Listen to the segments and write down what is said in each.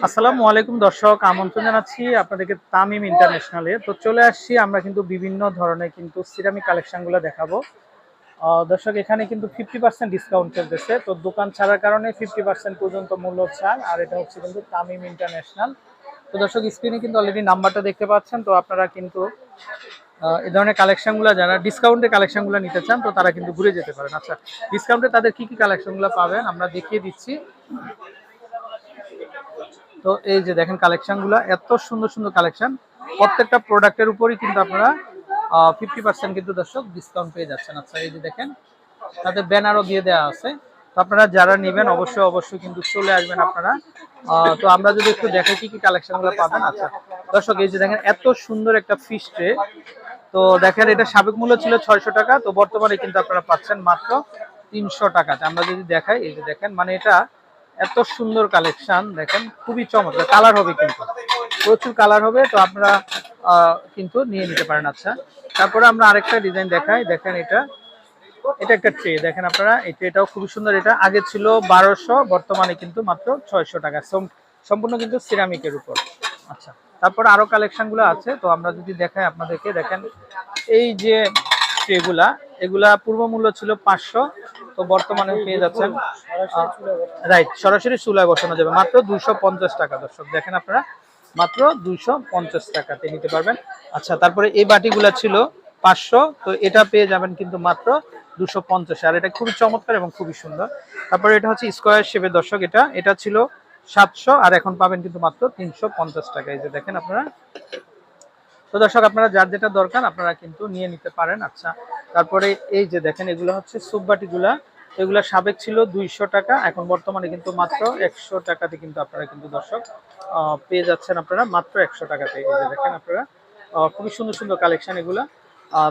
আসসালামু আলাইকুম দর্শক, আমন্ত্রণ জানাচ্ছি আপনাদেরকে তামিম ইন্টারন্যাশনালে। তো চলে আসছি, আমরা কিন্তু বিভিন্ন ধরনের কিন্তু সিরামিক কালেকশনগুলো দেখাবো। দর্শক, এখানে কিন্তু ফিফটি পার্সেন্ট ডিসকাউন্ট চলতেছে। তো দোকান ছাড়ার কারণে ফিফটি পার্সেন্ট পর্যন্ত মূল্য ছাড় আর এটা হচ্ছে কিন্তু তামিম ইন্টারন্যাশনাল। তো দর্শক স্ক্রিনে কিন্তু অলরেডি নাম্বারটা দেখতে পাচ্ছেন, তো আপনারা কিন্তু এই ধরনের কালেকশনগুলো যারা ডিসকাউন্টে কালেকশনগুলো নিতে চান, তো তারা কিন্তু ঘুরে যেতে পারেন। আচ্ছা ডিসকাউন্টে তাদের কি কি কালেকশনগুলো পাবেন, আমরা দেখিয়ে দিচ্ছি। তো এই যে দেখেন কালেকশনগুলো এত সুন্দর সুন্দর কালেকশন প্রত্যেকটা প্রোডাক্টের উপরই কিন্তু আপনারা ফিফটি পার্সেন্ট কিন্তু দর্শক ডিসকাউন্ট পেয়ে যাচ্ছেন। আচ্ছা এই যে দেখেন, তাদের ব্যানারও দিয়ে দেওয়া আছে। তো আপনারা যারা নেবেন, অবশ্যই অবশ্যই কিন্তু চলে আসবেন আপনারা। তো আমরা যদি একটু দেখে কি কি কালেকশনগুলো পাবেন আচ্ছা। দর্শক, এই যে দেখেন, এত সুন্দর একটা ফিশ ট্রে তো দেখেন, এটা সাবেক মূল্য ছিল ছয়শো টাকা। তো বর্তমানে কিন্তু আপনারা পাচ্ছেন মাত্র তিনশো টাকাতে। আমরা যদি দেখাই, এই যে দেখেন মানে এটা এত সুন্দর কালেকশন, দেখেন, খুবই চমৎকার। কালার হবে কিন্তু। প্রচুর কালার হবে, তো আপনারা কিন্তু নিয়ে নিতে পারেন। আচ্ছা তারপরে আমরা আরেকটা ডিজাইন দেখাই। দেখেন এটা। এটা একটা ট্রে দেখেন আপনারা, এই ট্রেটাও খুবই সুন্দর। এটা আগে ছিল বারোশো, বর্তমানে কিন্তু মাত্র ছয়শো টাকা। সম্পূর্ণ কিন্তু সিরামিকের উপর। আচ্ছা তারপর আরও কালেকশনগুলো আছে। তো আমরা যদি দেখাই আপনাদেরকে, দেখেন, এই যে ট্রেগুলা এগুলা পূর্ব মূল্য ছিল পাঁচশো তো বর্তমানে পেয়ে যাচ্ছেন রাইট সরাসরি চুলায় বসানো যাবে। মাত্র দুইশো পঞ্চাশ টাকা, দর্শক, দেখেন আপনারা, মাত্র দুইশো পঞ্চাশ টাকাতে নিতে পারবেন। আচ্ছা তারপরে এই বাটিগুলা ছিল পাঁচশো, তো এটা পেয়ে যাবেন কিন্তু মাত্র দুশো পঞ্চাশ। আর এটা খুবই চমৎকার এবং খুবই সুন্দর। তারপরে এটা হচ্ছে স্কোয়ার শেপের, দর্শক, এটা এটা ছিল সাতশো, আর এখন পাবেন কিন্তু মাত্র তিনশো পঞ্চাশ টাকা। এই যে দেখেন আপনারা তো দর্শক, আপনারা যার যেটা দরকার, আপনারা কিন্তু নিয়ে নিতে পারেন। আচ্ছা তারপরে এই যে দেখেন, এগুলো হচ্ছে সুপবাটিগুলা এগুলা সাবেক ছিল দুইশো টাকা, এখন বর্তমানে কিন্তু মাত্র একশো টাকাতে কিন্তু আপনারা কিন্তু দর্শক পেয়ে যাচ্ছেন আপনারা মাত্র একশো টাকাতে। এই যে দেখেন আপনারা খুবই সুন্দর সুন্দর কালেকশন এগুলা।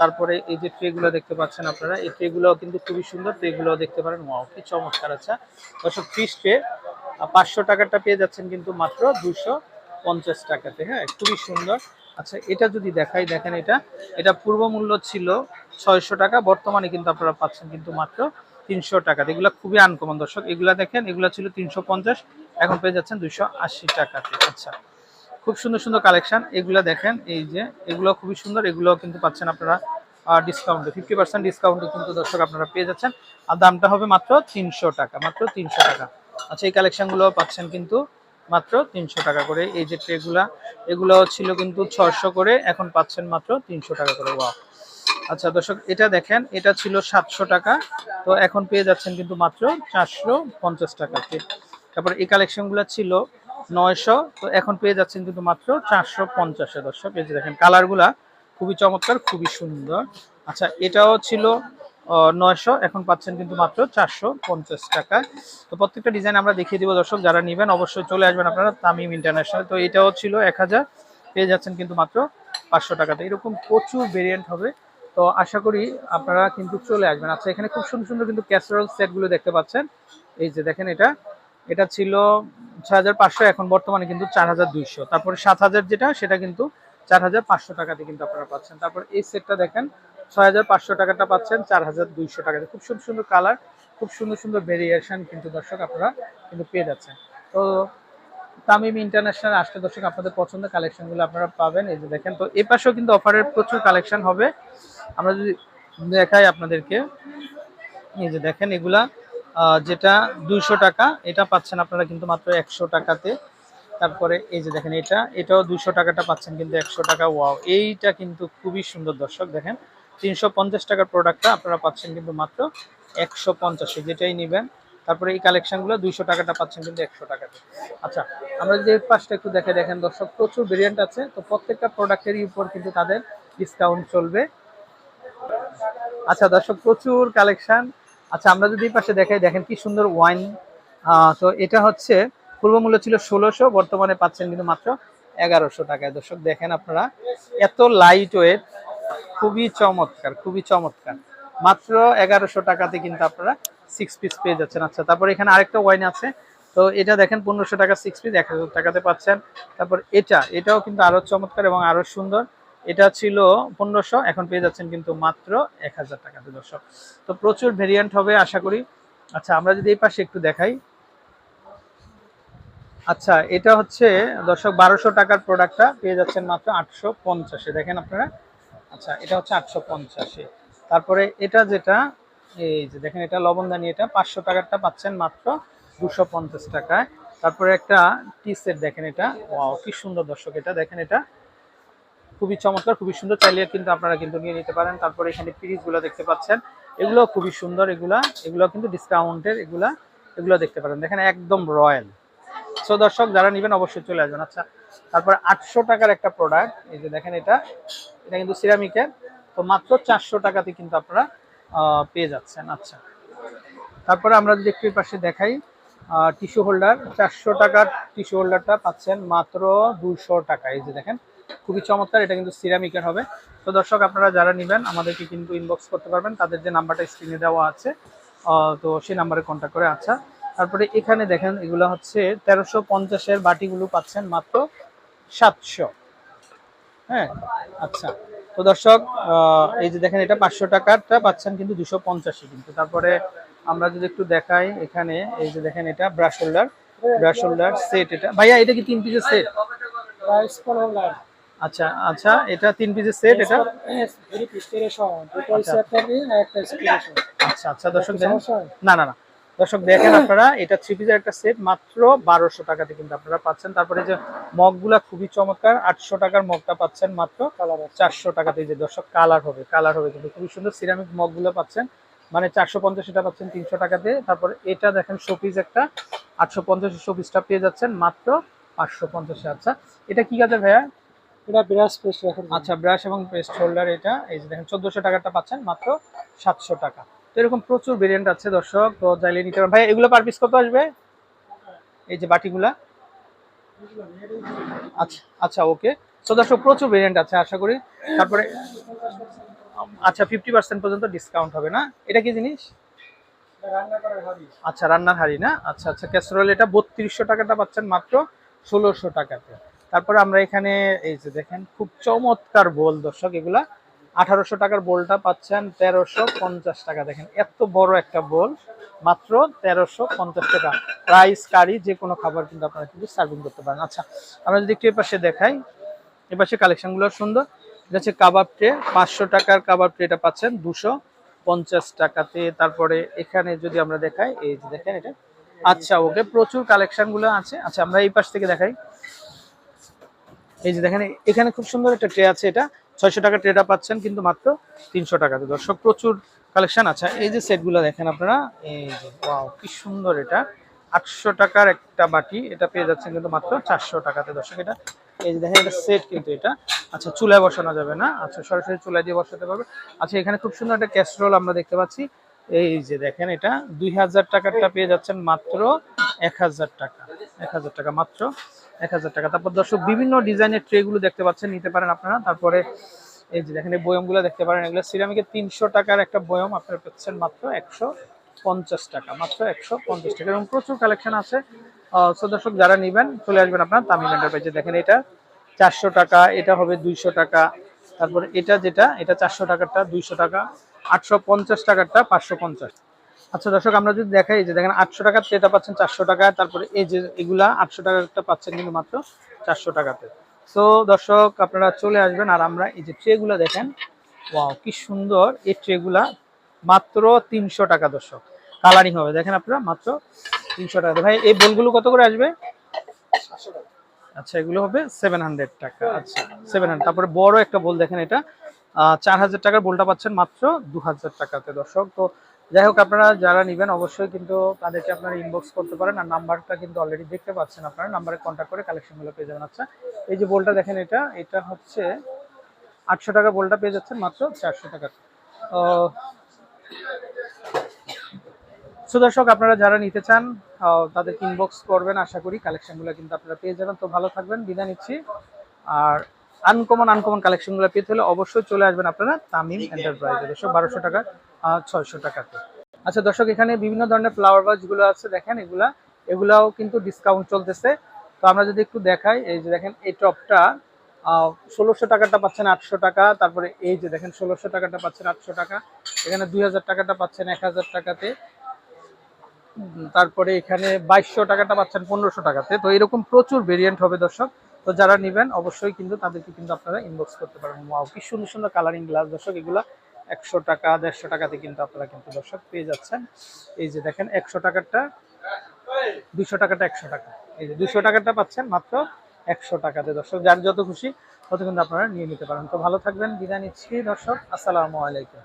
তারপরে এই যে ট্রেগুলো দেখতে পাচ্ছেন আপনারা, এই ট্রেগুলো কিন্তু খুবই সুন্দর। ট্রেগুলো দেখতে পারেন, ওয়াও, কি চমৎকার আচ্ছা। দর্শক ফিস ট্রে পাঁচশো টাকাটা পেয়ে যাচ্ছেন কিন্তু মাত্র দুশো পঞ্চাশ টাকাতে হ্যাঁ খুবই সুন্দর। আচ্ছা এটা যদি দেখাই, দেখেন এটা। এটা পূর্ব মূল্য ছিল ছয়শো টাকা, বর্তমানে কিন্তু আপনারা পাচ্ছেন কিন্তু মাত্র তিনশো টাকা। এগুলো খুবই আনকমন দর্শক। এগুলা দেখেন, এগুলো ছিল তিনশো পঞ্চাশ, এখন পেয়ে যাচ্ছেন দুইশো আশি টাকাতে। আচ্ছা খুব সুন্দর সুন্দর কালেকশন এগুলো দেখেন, এই যে, এগুলো খুবই সুন্দর। এগুলো কিন্তু পাচ্ছেন আপনারা ডিসকাউন্টে ফিফটি পার্সেন্ট ডিসকাউন্টে কিন্তু দর্শক আপনারা পেয়ে যাচ্ছেন। আর দামটা হবে মাত্র তিনশো টাকা, মাত্র তিনশো টাকা। আচ্ছা এই কালেকশনগুলো পাচ্ছেন কিন্তু মাত্র তিনশো টাকা করে। এই যে ট্রেগুলা এগুলো ছিল কিন্তু ছশো করে, এখন পাচ্ছেন মাত্র তিনশো টাকা করে। ওয়া আচ্ছা দর্শক, এটা দেখেন, এটা ছিল সাতশো টাকা। তো এখন পেয়ে যাচ্ছেন কিন্তু মাত্র চারশো পঞ্চাশ টাকাতে তারপর এই কালেকশনগুলো ছিল নয়শো, তো এখন পেয়ে যাচ্ছেন কিন্তু মাত্র চারশো পঞ্চাশে। দর্শক, এই যে দেখেন, কালারগুলা খুবই চমৎকার, খুবই সুন্দর। আচ্ছা এটাও ছিল নয়শো, এখন পাচ্ছেন কিন্তু মাত্র চারশো পঞ্চাশ টাকা। তো প্রত্যেকটা ডিজাইন আমরা দেখিয়ে দিব দর্শক, যারা নেবেন অবশ্যই চলে আসবেন আপনারা তামিম ইন্টারন্যাশনাল তো এটাও ছিল এক হাজার, পেয়ে যাচ্ছেন কিন্তু মাত্র পাঁচশো টাকাতে। এরকম প্রচুর ভেরিয়েন্ট হবে। তো আশা করি আপনারা কিন্তু চলে আসবেন। আচ্ছা এখানে খুব সুন্দর সুন্দর কিন্তু ক্যাসারোল সেটগুলো দেখতে পাচ্ছেন। এই যে দেখেন এটা এটা ছিল পাঁচশো, এখন বর্তমানে কিন্তু চার হাজার দুইশো। তারপরে সাত হাজার যেটা, সেটা কিন্তু চার হাজার পাঁচশো টাকাতে কিন্তু আপনারা পাচ্ছেন। তারপর এই সেটটা দেখেন ছয় হাজার পাঁচশো টাকাটা পাচ্ছেন, চার হাজার দুইশো টাকাতে খুব সুন্দর সুন্দর কালার, খুব সুন্দর সুন্দর ভেরিয়েশন কিন্তু দর্শক আপনারা কিন্তু পেয়ে যাচ্ছেন। তো তামিম ইন্টারন্যাশনাল আসলে দর্শক আপনাদের পছন্দের কালেকশনগুলো আপনারা পাবেন, এই যে দেখেন, তো এ পাশেও কিন্তু অফারের প্রচুর কালেকশন হবে। আমরা যদি দেখাই আপনাদেরকে, এই যে দেখেন এগুলা যেটা দুইশো টাকা, এটা পাচ্ছেন আপনারা কিন্তু মাত্র একশো টাকাতে। তারপরে এই যে দেখেন এটা, এটাও দুইশো টাকাটা পাচ্ছেন কিন্তু একশো টাকা, ওয়াও। এইটা কিন্তু খুবই সুন্দর দর্শক, দেখেন। তিনশো পঞ্চাশ টাকার প্রোডাক্টটা আপনারা পাচ্ছেন কিন্তু মাত্র একশো পঞ্চাশে যেটাই নেবেন। তারপরে এই কালেকশনগুলো দুইশো টাকাটা পাচ্ছেন কিন্তু একশো টাকাতে। আচ্ছা আমরা যদি পাশটা একটু দেখে দেখেন দর্শক, প্রচুর ভেরিয়েন্ট আছে। তো প্রত্যেকটা প্রোডাক্টেরই উপর কিন্তু তাদের ডিসকাউন্ট চলবে। আচ্ছা দর্শক, প্রচুর কালেকশন আচ্ছা আমরা যদি পাশে দেখাই, দেখেন কি সুন্দর ওয়াইন তো এটা হচ্ছে, পূর্ব মূল্য ছিল ষোলোশো, বর্তমানে পাচ্ছেন কিন্তু মাত্র এগারোশো টাকায়। দর্শক, দেখেন আপনারা, এত লাইট ওয়েট খুবই চমৎকার খুবই চমৎকার। মাত্র এগারোশো টাকাতে কিন্তু আপনারা সিক্স পিস পেয়ে যাচ্ছেন। আচ্ছা তারপর এখানে আরেকটা ওয়াইন আছে। তো এটা দেখেন, পনেরোশো টাকা সিক্স পিস এক হাজার টাকাতে পাচ্ছেন। তারপর এটা, এটাও কিন্তু আরও চমৎকার এবং আরও সুন্দর। এটা ছিল পনেরোশো, এখন পেয়ে যাচ্ছেন কিন্তু মাত্র এক হাজার টাকাতে, দর্শক। তো প্রচুর ভেরিয়েন্ট হবে, আশা করি। আচ্ছা আমরা যদি এই পাশে একটু দেখাই। আচ্ছা এটা হচ্ছে, দর্শক, বারোশো টাকার প্রোডাক্টটা পেয়ে যাচ্ছেন মাত্র আটশো পঞ্চাশে। দেখেন আপনারা আচ্ছা এটা হচ্ছে আটশো পঞ্চাশে। তারপরে এটা যেটা, এই যে দেখেন, এটা লবণদানি, এটা পাঁচশো টাকারটা পাচ্ছেন মাত্র দুশো পঞ্চাশ টাকায়। তারপরে একটা টি সেট, দেখেন এটা। কি সুন্দর দর্শক এটা, দেখেন এটা। খুবই চমৎকার, খুবই সুন্দর। চাইলে কিন্তু আপনারা কিন্তু নিয়ে নিতে পারেন। তারপরে এখানে পিরিজগুলো দেখতে পাচ্ছেন। এগুলো খুবই সুন্দর, এগুলা এগুলো কিন্তু ডিসকাউন্টের এগুলা, এগুলো দেখতে পারেন। দেখেন, একদম রয়্যাল। সো দর্শক যারা নেবেন অবশ্যই চলে আসবেন। আচ্ছা তারপর আটশো টাকার একটা প্রোডাক্ট এই যে দেখেন এটা এটা কিন্তু সিরামিকের তো মাত্র চারশো টাকাতে কিন্তু আপনারা পেয়ে যাচ্ছেন। আচ্ছা তারপরে আমরা যদি একটু পাশে দেখাই টিস্যু হোল্ডার চারশো টাকার টিস্যু হোল্ডারটা পাচ্ছেন মাত্র দুশো টাকা। এই যে দেখেন, খুবই চমৎকার, এটা কিন্তু সিরামিকের হবে। তো দর্শক, আপনারা যারা নেবেন, আমাদেরকে কিন্তু ইনবক্স করতে পারবেন। তাদের যে নাম্বারটা স্ক্রিনে দেওয়া আছে তো সেই নাম্বারে কন্ট্যাক্ট করে। আচ্ছা তারপরে এখানে দেখেন এগুলো হচ্ছে তেরোশো পঞ্চাশের বাটিগুলো পাচ্ছেন মাত্র সাতশো। হ্যাঁ আচ্ছা। তো দর্শক এই যে দেখেন এটা পাঁচশো টাকারটা পাচ্ছেন কিন্তু দুশো পঞ্চাশে কিন্তু। তারপরে আমরা যদি একটু দেখাই এখানে এই যে দেখেন এটা brush holder brush holder set এটা। ভাইয়া এটা কি তিন পিসের সেট? আচ্ছা আচ্ছা এটা তিন পিসের সেট এটা? আচ্ছা। আচ্ছা আচ্ছা দর্শক দেখেন। না না না। দর্শক দেখেন আপনারা এটা থ্রি পিসের একটা সেট মাত্র বারোশো টাকাতে কিন্তু আপনারা পাচ্ছেন। তারপরে যে মগগুলা খুবই চমৎকার আটশো টাকার মগটা পাচ্ছেন মাত্র কালার চারশো টাকাতে। যে দর্শক কালার হবে কালার হবে কিন্তু খুবই সুন্দর সিরামিক মগগুলো পাচ্ছেন। মানে চারশো পঞ্চাশ এটা পাচ্ছেন তিনশো টাকাতে। তারপরে এটা দেখেন শোপিস একটা আটশো পঞ্চাশ শোপিসটা পেয়ে যাচ্ছেন মাত্র পাঁচশো পঞ্চাশে আচ্ছা এটা কি কাজের ভাইয়া? এটা ব্রাশ পেস্ট আচ্ছা ব্রাশ এবং পেস্ট হোল্ডার এটা এই যে দেখেন চোদ্দোশো টাকাটা পাচ্ছেন মাত্র সাতশো টাকা। তো এরকম প্রচুর ভেরিয়েন্ট আছে, দর্শক। তো চাইলে নিতে পারেন। ভাই এগুলো পার পিস কত আসবে? এই যে বাটিগুলা। আচ্ছা আচ্ছা ওকে তো দর্শক, প্রচুর ভেরিয়েন্ট আছে, আশা করি। তারপরে আচ্ছা ফিফটি পার্সেন্ট পর্যন্ত ডিসকাউন্ট হবে, না? এটা কি জিনিস? আচ্ছা রান্নার হাড়ি, না? আচ্ছা আচ্ছা ক্যাসরোল এটা বত্রিশশো টাকাটা পাচ্ছেন মাত্র ষোলোশো টাকাতে। তারপরে আমরা এখানে, এই যে দেখেন, খুব চমৎকার বোল দর্শক, এগুলা। আঠারোশো টাকার বোলটা পাচ্ছেন তেরোশো পঞ্চাশ টাকা। দেখেন, এত বড় একটা বোল, মাত্র তেরোশো পঞ্চাশ টাকা। রাইস কারি, যে কোনো খাবার কিন্তু আপনারা কিন্তু সার্ভিং করতে পারেন। আচ্ছা আমরা যদি একটু এপাশে দেখাই, এপাশে কালেকশনগুলো সুন্দর। এটা হচ্ছে কাবাব ট্রে, পাঁচশো টাকার কাবাব ট্রেটা পাচ্ছেন দুশো পঞ্চাশ টাকাতে। তারপরে এখানে যদি আমরা দেখাই, এই যে দেখেন এটা। আচ্ছা ওকে, প্রচুর কালেকশনগুলো আছে। আচ্ছা আমরা এই পাশ থেকে দেখাই। এই যে দেখেন, এখানে খুব সুন্দর একটা ট্রে আছে এটা। ছয়শো টাকা ট্রেডা পাচ্ছেন, কিন্তু মাত্র তিনশো টাকাতে। দর্শক, প্রচুর কালেকশন আছে। এই যে সেটগুলো দেখেন আপনারা, এই যে কি সুন্দর এটা। আটশো টাকার একটা বাটি, এটা পেয়ে যাচ্ছেন কিন্তু মাত্র চারশো টাকাতে। দর্শক, এটা, এই যে দেখেন, এটা সেট কিন্তু এটা। আচ্ছা চুলায় বসানো যাবে না। আচ্ছা সরাসরি চুলায় দিয়ে বসাতে পারবে। আচ্ছা এখানে খুব সুন্দর একটা ক্যাসরোল আমরা দেখতে পাচ্ছি। এই যে দেখেন এটা, দুই হাজার টাকারটা পেয়ে যাচ্ছেন মাত্র এক হাজার টাকা। এক হাজার টাকা মাত্র এক হাজার টাকা। তারপর দর্শক, বিভিন্ন ডিজাইনের ট্রেগুলো দেখতে পাচ্ছেন, নিতে পারেন আপনারা। তারপরে এই যে দেখেন, এই বয়মগুলো দেখতে পারেন। এগুলো সিরামিকের তিনশো টাকার একটা বয়ম আপনারা পাচ্ছেন মাত্র একশো পঞ্চাশ টাকা, মাত্র একশো পঞ্চাশ টাকা। এবং প্রচুর কালেকশন আছে। দর্শক, যারা নেবেন, চলে আসবেন আপনার তামিল এন্টারপ্রাইজে দেখেন এটা চারশো টাকা, এটা হবে দুইশো টাকা। তারপরে এটা যেটা, এটা চারশো টাকারটা, দুইশো টাকা। আটশো পঞ্চাশ টাকারটা পাঁচশো পঞ্চাশ। আচ্ছা দর্শক, আমরা যদি দেখাই যে দেখেন, আটশো টাকার ট্রেটা পাচ্ছেন চারশো টাকা, তারপরে এই যে এগুলা আটশো টাকারটা পাচ্ছেন কিন্তু মাত্র চারশো টাকাতে। সো দর্শক, আপনারা চলে আসবেন আর আমরা এই যে ট্রেগুলো দেখেন, ওয়াও, কি সুন্দর এই ট্রেগুলা, মাত্র তিনশো টাকা দর্শক। কালারিং হবে, দেখেন আপনারা, মাত্র তিনশো টাকা ভাই, এই বোলগুলো কত করে আসবে? আচ্ছা এগুলো হবে সেভেন হান্ড্রেড টাকা। আচ্ছা সেভেন তারপরে বড় একটা বোল দেখেন এটা চার হাজার টাকার বোলটা পাচ্ছেন মাত্র দু হাজার টাকাতে, দর্শক। তো যাই হোক, আপনারা যারা নেবেন অবশ্যই কিন্তু তাদেরকে আপনারা ইনবক্স করতে পারেন। আর নাম্বারটা কিন্তু অলরেডি দেখতে পাচ্ছেন আপনারা, নাম্বারে কন্ট্যাক্ট করে কালেকশনগুলো পেয়ে যাবেন। আচ্ছা এই যে বোলটা দেখেন এটা এটা হচ্ছে আটশো টাকা বোলটা পেয়ে যাচ্ছেন মাত্র চারশো টাকা। সুদর্শক আপনারা যারা নিতে চান তাদেরকে ইনবক্স করবেন, আশা করি কালেকশনগুলো কিন্তু আপনারা পেয়ে যাবেন। তো ভালো থাকবেন, বিদায় নিচ্ছি। আর আনকমন আনকমন কালেকশনগুলো পেতে হলে অবশ্যই চলে আসবেন আপনারা তামিম এন্টারপ্রাইজে দর্শক বারোশো টাকা ছয়শো টাকাতে। আচ্ছা দর্শক এখানে বিভিন্ন ধরনের ফ্লাওয়ারগুলো আছে দেখেন এগুলা। এগুলাও কিন্তু ডিসকাউন্ট চলতেছে। তো আমরা যদি একটু দেখাই এই যে দেখেন এই টপটা ষোলোশো টাকাটা পাচ্ছেন আটশো টাকা। তারপরে এই যে দেখেন ষোলোশো টাকাটা পাচ্ছেন আটশো টাকা। এখানে দুই হাজার টাকাটা পাচ্ছেন এক হাজার টাকাতে। তারপরে এখানে বাইশশো টাকাটা পাচ্ছেন পনেরোশো টাকাতে। তো এরকম প্রচুর ভেরিয়েন্ট হবে দর্শক। তো যারা নেবেন, অবশ্যই কিন্তু তাদেরকে কিন্তু আপনারা ইনবক্স করতে পারেন। ওয়াও কি সুন্দর সুন্দর কালারিং গ্লাস দর্শক, এগুলা একশো টাকা, দেড়শো টাকাতে কিন্তু আপনারা কিন্তু দর্শক পেয়ে যাচ্ছেন। এই যে দেখেন, একশো টাকারটা দুশো টাকাটা একশো টাকা। এই যে দুশো টাকাটা পাচ্ছেন, মাত্র একশো টাকাতে। দর্শক, যার যত খুশি, তত কিন্তু আপনারা নিয়ে নিতে পারেন। তো ভালো থাকবেন, বিদায় নিচ্ছি দর্শক। আসসালামু আলাইকুম।